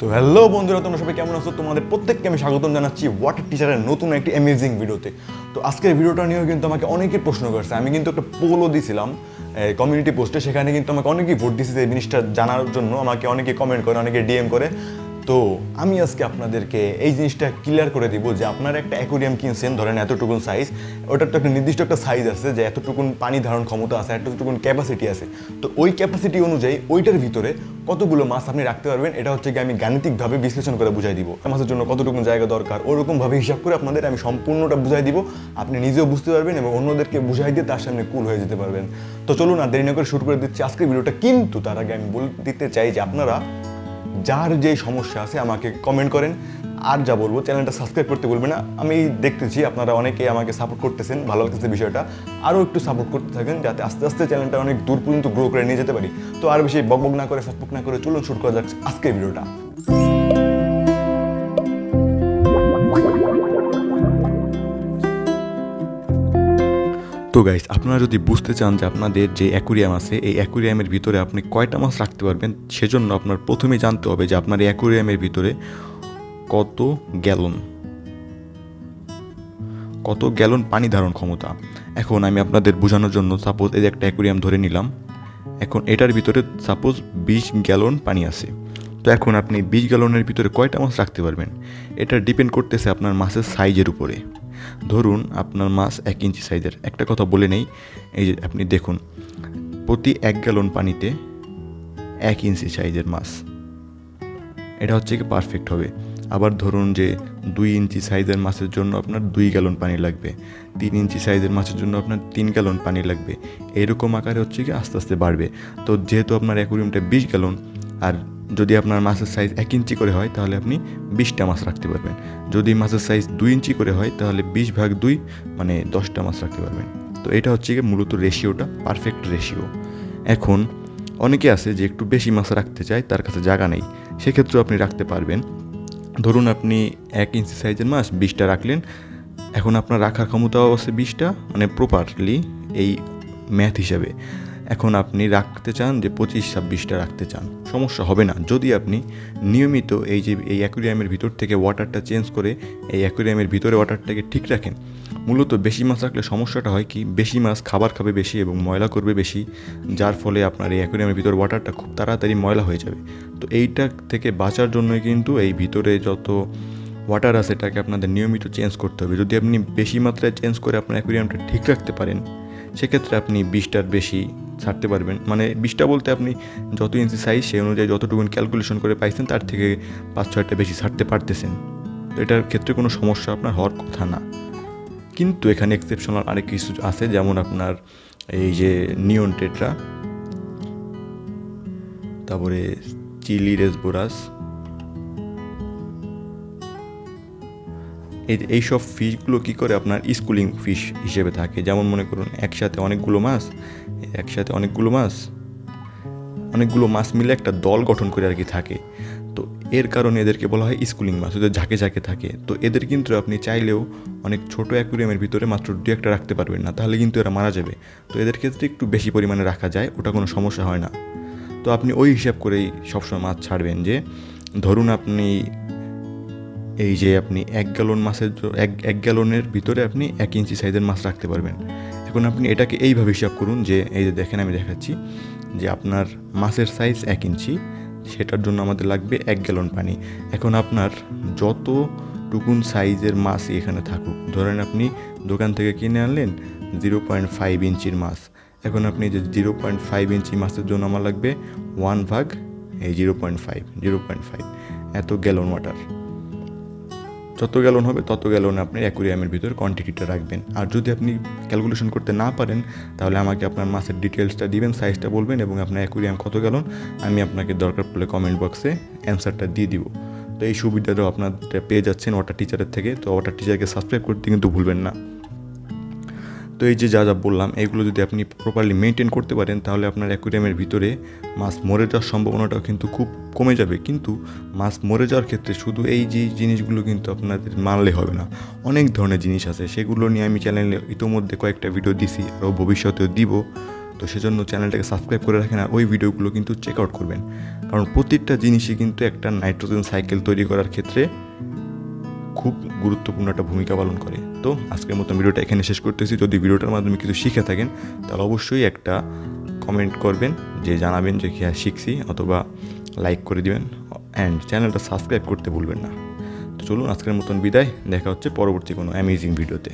তো হ্যালো বন্ধুরা, তোমরা সবাই কেমন আছো? তোমাদের প্রত্যেককে আমি স্বাগতম জানাচ্ছি ওয়াটার টিচারের নতুন একটি অ্যামেজিং ভিডিওতে তো আজকের ভিডিওটা নিয়েও কিন্তু আমাকে অনেকে প্রশ্ন করছে। আমি কিন্তু একটা পোলও দিয়েছিলাম কমিউনিটি পোস্টে সেখানে কিন্তু আমাকে অনেকেই ভোট দিয়েছে এই জিনিসটা জানার জন্য। আমাকে অনেকে কমেন্ট করে অনেকে ডিএম করে। তো আমি আজকে আপনাদেরকে এই জিনিসটা ক্লিয়ার করে দিব যে আপনারা একটা অ্যাকোরিয়াম কিনছেন, ধরেন এতটুকুন সাইজ ওটার তো একটা নির্দিষ্ট একটা সাইজ আছে যে এতটুকুন পানি ধারণ ক্ষমতা আছে, এতটুকুন ক্যাপাসিটি আছে। তো ওই ক্যাপাসিটি অনুযায়ী ওইটার ভিতরে কতগুলো মাছ আপনি রাখতে পারবেন, এটা হচ্ছে কি আমি গাণিতিকভাবে বিশ্লেষণ করে বুঝাই দিব। মাছের জন্য কতটুকু জায়গা দরকার, ওরকমভাবে হিসাব করে আপনাদের আমি সম্পূর্ণটা বুঝাই দিব। আপনি নিজেও বুঝতে পারবেন এবং অন্যদেরকে বুঝাই দিয়ে তার সামনে কুল হয়ে যেতে পারবেন। তো চলুন আর দেরি না করে শুরু করে দিচ্ছি আজকের ভিডিওটা কিন্তু তার আগে আমি বলে দিতে চাই যে আপনারা যার যে সমস্যা আছে আমাকে কমেন্ট করেন। আর যা বলব চ্যানেলটা সাবস্ক্রাইব করতে বলবে না। আমি দেখতেছি আপনারা অনেকে আমাকে সাপোর্ট করতেছেন, ভালো লাগতেছে বিষয়টা। আরও একটু সাপোর্ট করতে থাকেন যাতে আস্তে আস্তে চ্যানেলটা অনেক দূর পর্যন্ত গ্রো করে নিয়ে যেতে পারি। তো আর বেশি বকবক না করে ফেসবুক না করে চলুন শুরু করা যাচ্ছে আজকের ভিডিওটা। তো গাইস আপনারা যদি বুঝতে চান যে আপনাদের যে অ্যাকুরিয়াম আছে, এই অ্যাকুরিয়ামের ভিতরে আপনি কয়টা মাছ রাখতে পারবেন, সেজন্য আপনার প্রথমে জানতে হবে যে আপনার অ্যাকুরিয়ামের ভিতরে কত গ্যালন কত গ্যালন পানি ধারণ ক্ষমতা। এখন আমি আপনাদের বোঝানোর জন্য সাপোজ এই যে একটা অ্যাকুরিয়াম ধরে নিলাম, এখন এটার ভিতরে সাপোজ বিশ গ্যালন পানি আছে। তো এখন আপনি বিশ গ্যালনের ভিতরে কয়টা মাছ রাখতে পারবেন, এটা ডিপেন্ড করতেছে আপনার মাছের সাইজের উপরে। ধরুন আপনার মাছ এক ইঞ্চি সাইজের। একটা কথা বলে নেই, এই যে আপনি দেখুন, প্রতি এক গ্যালন পানিতে এক ইঞ্চি সাইজের মাছ। এটা হচ্ছে কি পারফেক্ট হবে। আবার ধরুন যে দুই ইঞ্চি সাইজের মাছের জন্য আপনার দুই গ্যালন পানি লাগবে, তিন ইঞ্চি সাইজের মাছের জন্য আপনার তিন গ্যালন পানি লাগবে। এরকম আকারে হচ্ছে কি আস্তে আস্তে বাড়বে। তো যেহেতু আপনার অ্যাকুরিয়ামটা বিশ গ্যালন, আর যদি আপনার মাছের সাইজ এক ইঞ্চি করে হয়, তাহলে আপনি বিশটা মাছ রাখতে পারবেন। যদি মাছের সাইজ দুই ইঞ্চি করে হয়, তাহলে বিশ ভাগ দুই মানে দশটা মাছ রাখতে পারবেন। তো এটা হচ্ছে গিয়ে মূলত রেশিওটা পারফেক্ট রেশিও এখন, অনেকে আছে যে একটু বেশি মাছ রাখতে চায়, তার কাছে জায়গা নেই। সেক্ষেত্রেও আপনি রাখতে পারবেন। ধরুন আপনি এক ইঞ্চি সাইজের মাছ বিশটা রাখলেন, এখন আপনার রাখার ক্ষমতাও আছে বিশটা মানে প্রপারলি এই ম্যাথ হিসাবে। এখন আপনি রাখতে চান যে পঁচিশ, ছাব্বিশটা রাখতে চান। সমস্যা হবে না। যদি আপনি নিয়মিত এই যে এই অ্যাকুরিয়ামের ভিতর থেকে ওয়াটারটা চেঞ্জ করে এই অ্যাকুরিয়ামের ভিতরে ওয়াটারটাকে ঠিক রাখেন, মূলত বেশি মাছ রাখলে সমস্যাটা হয় কি, বেশি মাছ খাবার খাবে বেশি এবং ময়লা করবে বেশি, যার ফলে আপনার এই অ্যাকুরিয়ামের ভিতর ওয়াটারটা খুব তাড়াতাড়ি ময়লা হয়ে যাবে। তো এইটা থেকে বাঁচার জন্যই কিন্তু এই ভিতরে যত ওয়াটার আছে এটাকে আপনাদের নিয়মিত চেঞ্জ করতে হবে। যদি আপনি বেশি মাত্রায় চেঞ্জ করে আপনার অ্যাকুরিয়ামটা ঠিক রাখতে পারেন, সেক্ষেত্রে আপনি বিশটার বেশি ছাড়তে পারবেন। মানে বিশটা বলতে আপনি যত ইঞ্চি সাইজ সেই অনুযায়ী যতটুকু ক্যালকুলেশন করে পাইছেন, তার থেকে পাঁচ ছয়টা বেশি ছাড়তে পারতেছেন। তো এটার ক্ষেত্রে কোনো সমস্যা আপনার হওয়ার কথা না। কিন্তু এখানে এক্সেপশনাল আরেক কিছু আছে, যেমন আপনার এই যে নিয়ন টেট্রা তারপরে চিলি রেসবোরাস এই এইসব ফিশগুলো কী করে আপনার স্কুলিং ফিশ হিসেবে থাকে? যেমন মনে করুন, একসাথে অনেকগুলো মাছ, একসাথে অনেকগুলো মাছ অনেকগুলো মাছ মিলে একটা দল গঠন করে আর কি থাকে। তো এর কারণে এদেরকে বলা হয় স্কুলিং মাছ, ওদের ঝাঁকে ঝাঁকে থাকে। তো এদের কিন্তু আপনি চাইলেও অনেক ছোট অ্যাকুরিয়ামের ভিতরে মাত্র দু একটা রাখতে পারবেন না, তাহলে কিন্তু এরা মারা যাবে। তো এদের ক্ষেত্রে একটু বেশি পরিমাণে রাখা যায়, ওটা কোনো সমস্যা হয় না। তো আপনি ওই হিসাব করেই সবসময় মাছ ছাড়বেন যে, ধরুন আপনি এই যে আপনি এক গ্যালন মাছের এক এক গ্যালনের ভিতরে আপনি এক ইঞ্চি সাইজের মাছ রাখতে পারবেন। এখন আপনি এটাকে এইভাবে হিসাব করুন যে, এই যে দেখেন আমি দেখাচ্ছি, যে আপনার মাছের সাইজ এক ইঞ্চি, সেটার জন্য আমাদের লাগবে এক গ্যালন পানি। এখন আপনার যত টুকুন সাইজের মাছই এখানে থাকুক, ধরেন আপনি দোকান থেকে কিনে আনলেন জিরো পয়েন্ট ফাইভ ইঞ্চির মাছ। এখন আপনি যে জিরো পয়েন্ট ফাইভ ইঞ্চি মাছের জন্য আমার লাগবে ওয়ান ভাগ, এই zero point five, zero point five, এত গ্যালন ওয়াটার। যত গ্যালন হবে তত গ্যালন আপনি অ্যাকুরিয়ামের ভিতর কোয়ান্টিটিটা রাখবেন। আর যদি আপনি ক্যালকুলেশন করতে না পারেন, তাহলে আমাকে আপনার মাছের ডিটেলসটা দিবেন, সাইজটা বলবেন এবং আপনার অ্যাকুরিয়াম কত গ্যালন, আমি আপনাকে দরকার পড়লে কমেন্ট বক্সে অ্যান্সারটা দিয়ে দিব। তো এই সুবিধাটাও আপনার পেয়ে যাচ্ছেন ওয়াটার টিচারের থেকে, তো ওয়াটার টিচারকে সাবস্ক্রাইব করতে কিন্তু ভুলবেন না। তো এই যে যা যা বললাম, এগুলো যদি আপনি প্রপারলি মেনটেন করতে পারেন, তাহলে আপনার অ্যাকুরিয়ামের ভিতরে মাছ মরে যাওয়ার সম্ভাবনাটাও কিন্তু খুব কমে যাবে। কিন্তু মাছ মরে যাওয়ার ক্ষেত্রে শুধু এই যে জিনিসগুলো কিন্তু আপনাদের মানলে হবে না। অনেক ধরনের জিনিস আছে, সেগুলো নিয়ে আমি চ্যানেলে ইতোমধ্যে কয়েকটা ভিডিও দিছি, আরও ভবিষ্যতেও দিব। তো সেজন্য চ্যানেলটাকে সাবস্ক্রাইব করে রাখেন আর ওই ভিডিওগুলো কিন্তু চেক আউট করবেন। কারণ প্রত্যেকটা জিনিসই কিন্তু একটা নাইট্রোজেন সাইকেল তৈরি করার ক্ষেত্রে খুব গুরুত্বপূর্ণ একটা ভূমিকা পালন করে। তো আজকের মতো ভিডিওটা এখানে শেষ করতেছি। যদি ভিডিওটার মাধ্যমে কিছু শিখে থাকেন, তাহলে অবশ্যই একটা কমেন্ট করবেন, যে জানাবেন যে কি শিখছি, অথবা লাইক করে দিবেন অ্যান্ড চ্যানেলটা সাবস্ক্রাইব করতে ভুলবেন না। তো চলুন আজকের মতন বিদায়, দেখা হচ্ছে পরবর্তী কোনো অ্যামেজিং ভিডিওতে